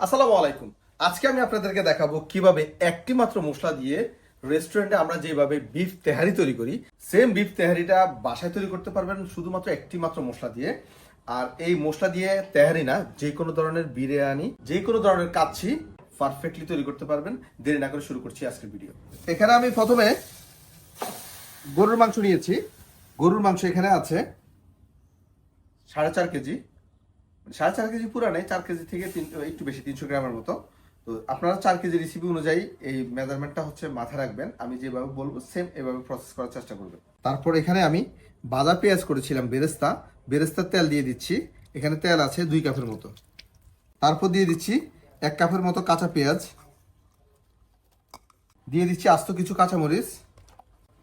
আসসালামু আলাইকুম। আজকে আমি আপনাদেরকে দেখাবো কীভাবে একটি মাত্র মশলা দিয়ে রেস্টুরেন্টে আমরা যেভাবে বিফ তেহারি তৈরি করি সেম বিফ তেহারিটা বাসায় তৈরি করতে পারবেন শুধুমাত্র একটি মাত্র মশলা দিয়ে। আর এই মশলা দিয়ে তেহারি না, যে কোনো ধরনের বিরিয়ানি, যে কোনো ধরনের কাচ্ছি পারফেক্টলি তৈরি করতে পারবেন। দেরি না করে শুরু করছি আজকের ভিডিও এখানে আমি প্রথমে গরুর মাংস নিয়েছি। গরুর মাংস এখানে আছে সাড়ে চার কেজি। সাড়ে চার কেজি পুরা নেই, চার কেজি থেকে একটু বেশি, তিনশো গ্রামের মতো। তো আপনারা চার কেজি রেসিপি অনুযায়ী এই মেজারমেন্টটা হচ্ছে মাথায় রাখবেন। আমি যেভাবে বলব সেম এভাবে প্রসেস করার চেষ্টা করবেন। তারপর এখানে আমি বাদা পেঁয়াজ করেছিলাম, বেরেস্তা। বেরেস্তার তেল দিয়ে দিচ্ছি। এখানে তেল আছে দুই কাপের মতো। তারপর দিয়ে দিচ্ছি এক কাপের মতো কাঁচা পেঁয়াজ। দিয়ে দিচ্ছি আস্ত কিছু কাঁচামরিচ।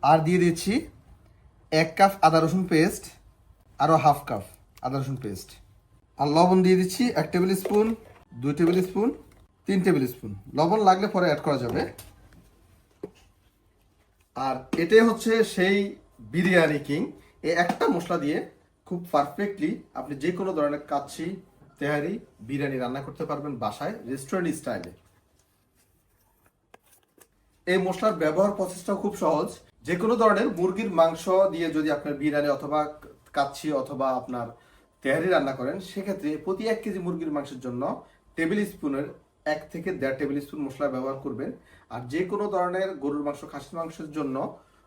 আর দিয়ে দিচ্ছি এক কাপ আদা রসুন পেস্ট আরও হাফ কাপ আদা রসুন পেস্ট। আর লবণ দিয়ে দিচ্ছি এক টেবিল স্পুন, দুই টেবিল স্পুন, তিন টেবিল স্পুন। লবণ লাগলে পরে অ্যাড করা যাবে। আর এটাই হচ্ছে সেই বিরিয়ানি কিং। এই একটা মশলা দিয়ে খুব পারফেক্টলি আপনি যে কোনো ধরনের কাচ্ছি তেহারি, বিরিয়ানি রান্না করতে পারবেন বাসায় রেস্টুরেন্ট স্টাইলে এই মশলার ব্যবহার প্রসেসটাও খুব সহজ। যে কোনো ধরনের মুরগির মাংস দিয়ে যদি আপনার বিরিয়ানি অথবা কাচ্ছি অথবা আপনার তেহারি রান্না করেন, সেক্ষেত্রে প্রতি এক কেজি মুরগির মাংসের জন্য টেবিল স্পুনের এক থেকে দেড় টেবিল স্পুন মশলা ব্যবহার করবেন। আর যে কোনো ধরনের গরুর মাংস, খাসির মাংসের জন্য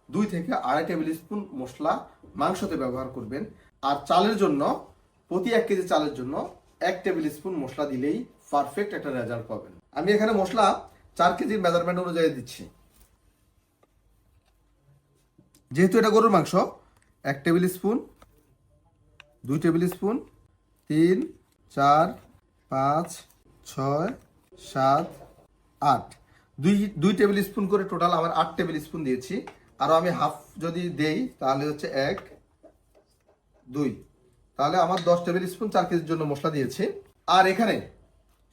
দুই থেকে আড়াই টেবিল স্পুন মশলা মাংসতে ব্যবহার করবেন। আর চালের জন্য, প্রতি এক কেজি চালের জন্য এক টেবিল স্পুন মশলা দিলেই পারফেক্ট একটা রেজাল্ট পাবেন। আমি এখানে মশলা চার কেজির মেজারমেন্ট অনুযায়ী দিচ্ছি। যেহেতু এটা গরুর মাংস, এক টেবিল স্পুন দুই টেবিল স্পুন তিন, চার, পাঁচ, ছয়, সাত, আট। দুই দুই টেবিল স্পুন করে টোটাল আমার আট টেবিল স্পুন দিয়েছি। আরও আমি হাফ যদি দেই, তাহলে হচ্ছে এক, দুই। তাহলে আমার দশ টেবিল স্পুন চার কেজির জন্য মশলা দিয়েছি। আর এখানে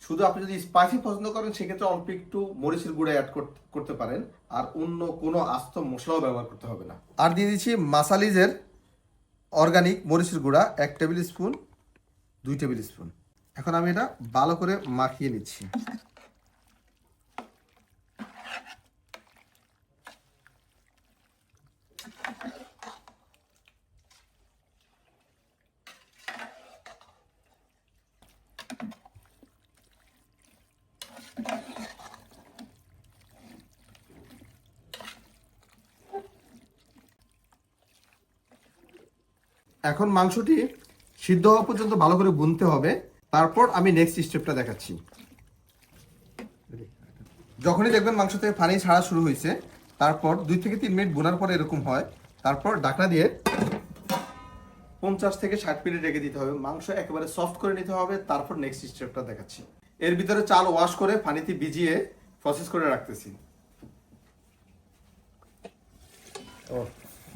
শুধু আপনি যদি স্পাইসি পছন্দ করেন, সেক্ষেত্রে অল্প একটু মরিচের গুঁড়া অ্যাড করতে পারেন। আর অন্য কোনো আস্ত মশলাও ব্যবহার করতে হবে না। আর দিয়ে দিচ্ছি মাসালিজের অর্গানিক মরিচের গুঁড়া এক টেবিল স্পুন, দুই টেবিল স্পুন। এখন আমি এটা ভালো করে মাখিয়ে নিচ্ছি। এখন মাংসটি সিদ্ধ হওয়া পর্যন্ত ভালো করে বুনতে হবে। তারপর আমি নেক্সট স্টেপটা দেখাচ্ছি। যখনই দেখবেন মাংস থেকে পানি ছাড়া শুরু হয়েছে, তারপর দুই থেকে তিন মিনিট বোনার পরে এরকম হয়। তারপর ডাকনা দিয়ে পঞ্চাশ থেকে ষাট মিনিট রেখে দিতে হবে। মাংস একেবারে সফট করে নিতে হবে। তারপর নেক্সট স্টেপটা দেখাচ্ছি। এর ভিতরে চাল ওয়াশ করে পানিতে ভিজিয়ে প্রসেস করে রাখতেছি। ও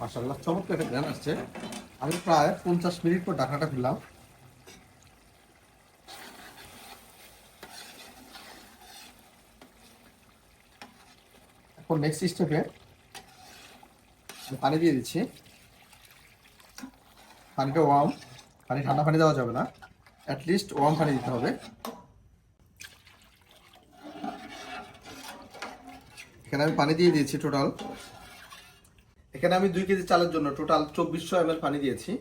মাসাল্লাহ চমৎকার একটা আসছে। আমি প্রায় পঞ্চাশ মিনিট পর ডাকাটা খুললাম। এখন নেক্সট স্টেপে পানি দিয়ে দিচ্ছি। পানিটা ওয়ার্ম পানি ঠান্ডা পানি দেওয়া যাবে না। অ্যাটলিস্ট ওয়ার্ম পানি দিতে হবে। এখানে আমি পানি দিয়ে দিয়েছি টোটাল এখানে আমি দুই কেজি চালের জন্য টোটাল চব্বিশশো এম পানি দিয়েছি,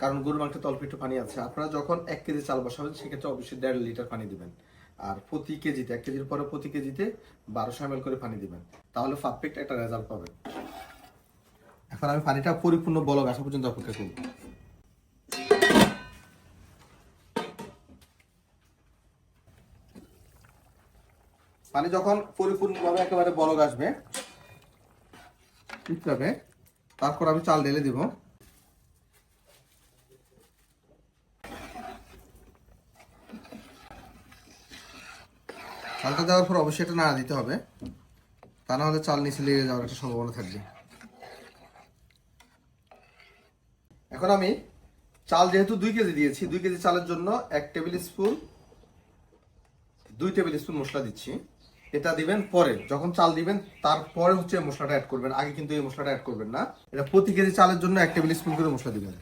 কারণ গরুর মাংসতে অল্প একটু পানি আছে। আপনারা যখন এক কেজি চাল বসাবেন, সেক্ষেত্রে অবশ্যই দেড় লিটার পানি দিবেন। আর প্রতি কেজিতে, এক কেজির পরে প্রতি কেজিতে বারোশো এম করে পানি দিবেন। তাহলে পারফেক্ট একটা রেজাল্ট পাবেন। এখন আমি পানিটা পরিপূর্ণ বলক আসা পর্যন্ত অপেক্ষা করব পানি যখন পরিপূর্ণভাবে একেবারে বলক আসবে ঠিক তারপর আমি চাল ঢেলে দিব। চালটা দেওয়ার পর অবশ্যই এটা নাড়া দিতে হবে। তা না হলে চাল নিচে লেগে যাওয়ার একটা সম্ভাবনা থাকবে। এখন আমি চাল যেহেতু দুই কেজি দিয়েছি, দুই কেজি চালের জন্য এক টেবিল স্পুন, দুই টেবিল স্পুন মশলা দিচ্ছি। এটা দিবেন পরে, যখন চাল দিবেন, তারপরে হচ্ছে মশলাটা অ্যাড করবেন। আগে কিন্তু এই মশলাটা অ্যাড করবেন না। এটা প্রতি কেজি চালের জন্য এক টেবিল স্পুন করে মশলা দিবেন।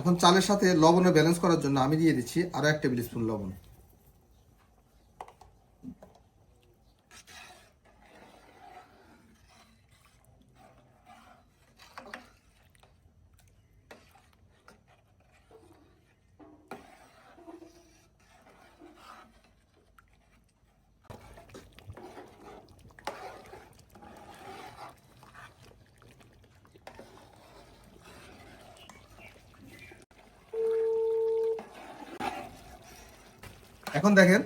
এখন চালের সাথে লবণে ব্যালেন্স করার জন্য আমি দিয়ে দিচ্ছি আরও এক টেবিল স্পুন লবণ। এখন দেখেন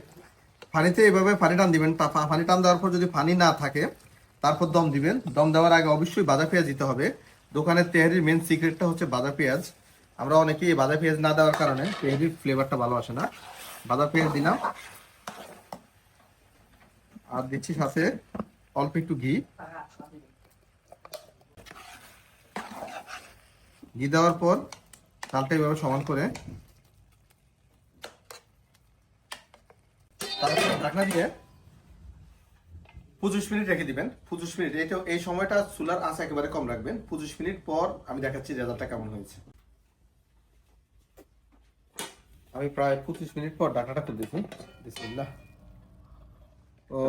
ফানিতে এভাবে পানি টান দিবেন পানি টান দেওয়ার পর যদি পানি না থাকে, তারপর দম দিবেন। দম দেওয়ার আগে অবশ্যই বাদা পেঁয়াজ দিতে হবে। দোকানের তেহারির মেন সিক্রেটটা হচ্ছে বাদা পেঁয়াজ। আমরা অনেকেই বাদা পেঁয়াজ না দেওয়ার কারণে তেহারির ফ্লেভারটা ভালো আসে না। বাদা পেঁয়াজ দিলাম। আর দিচ্ছি সাথে অল্প একটু ঘি। ঘি দেওয়ার পর চালটা এভাবে সমান করে ঢাকনা দিয়ে পঁচিশ মিনিট রেখে দিবেন। পঁচিশ মিনিট এটা এই সময়টা চুলার আঁচ একেবারে কম রাখবেন। পঁচিশ মিনিট পর আমি দেখাচ্ছি রেজাল্টটা কেমন হয়েছে। আমি প্রায় পঁচিশ মিনিট পর ডাটাটা খুলে দিচ্ছি। বিসমিল্লাহ। ও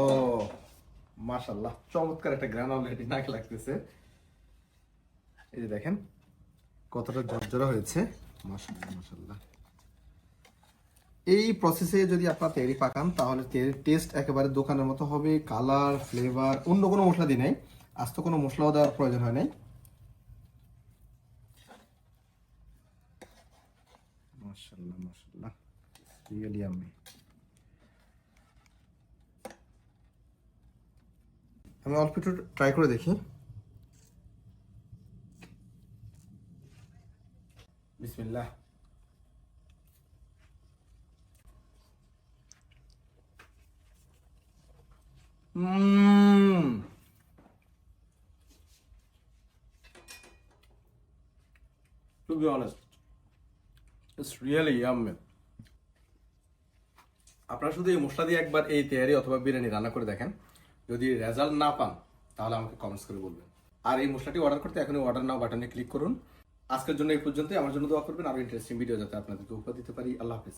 মাশাল্লাহ চমৎকার একটা গ্রান অলরেডি নাকে লাগতেছে। এই যে দেখেন, কতটা ঝরঝরা হয়েছে। মাশাল্লাহ মাশাল্লাহ এই প্রসেসে যদি আপনার তৈরি পাকান তাহলে টেস্ট একেবারে দোকানের মতো হবে কালার ফ্লেভার অন্য কোনো মশলা দিই নাই। আজ তো কোনো মশলাও দেওয়ার প্রয়োজন হয় নাই। মাশাল্লাহ মাশাল্লাহ রিয়েলি আমি আমি অল্প একটু ট্রাই করে দেখি। বিসমিল্লাহ। Mmm. To be honest, it's really yummy. আপনারা শুধু এই মশলা দিয়ে একবার এই তেয়ারি অথবা বিরিয়ানি রান্না করে দেখেন। যদি রেজাল্ট না পান তাহলে আমাকে কমেন্টস করে বলবেন। আর এই মশলাটি অর্ডার করতে এখনই অর্ডার নাও বাটনে ক্লিক করুন। আজকের জন্য এই পর্যন্তই। আমার জন্য দোয়া করবেন। আরও ইন্টারেস্টিং ভিডিও যাতে আপনাদেরকে উপহার দিতে পারি। আল্লাহ হাফিজ।